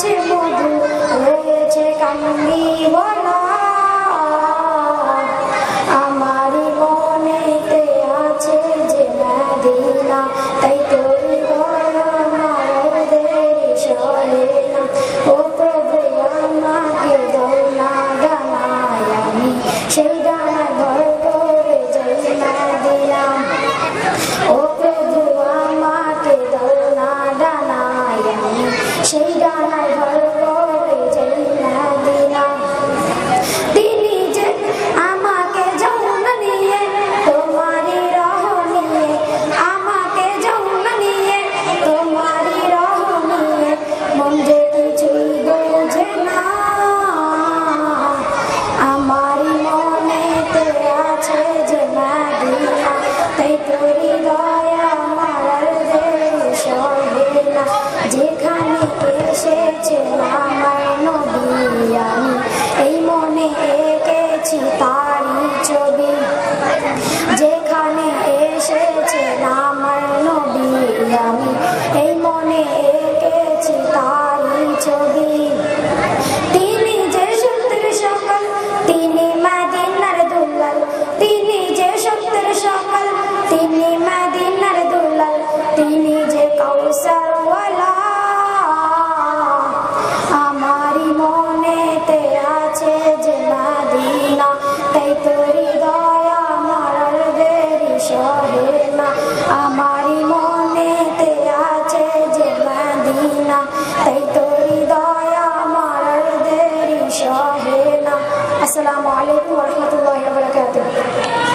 রয়েছে মধু রয়েছে কান্দি বন। 谁知道那一块 হচ্ছেন আমার নবী আমি। এই মনে এঁকেছি তার মা আমারি মনেতে আছে যে মদিনা, তাই তোরি দয়া আমার দেরি সহে না। আসসালামু আলাইকুম রহমতুল্লাহ।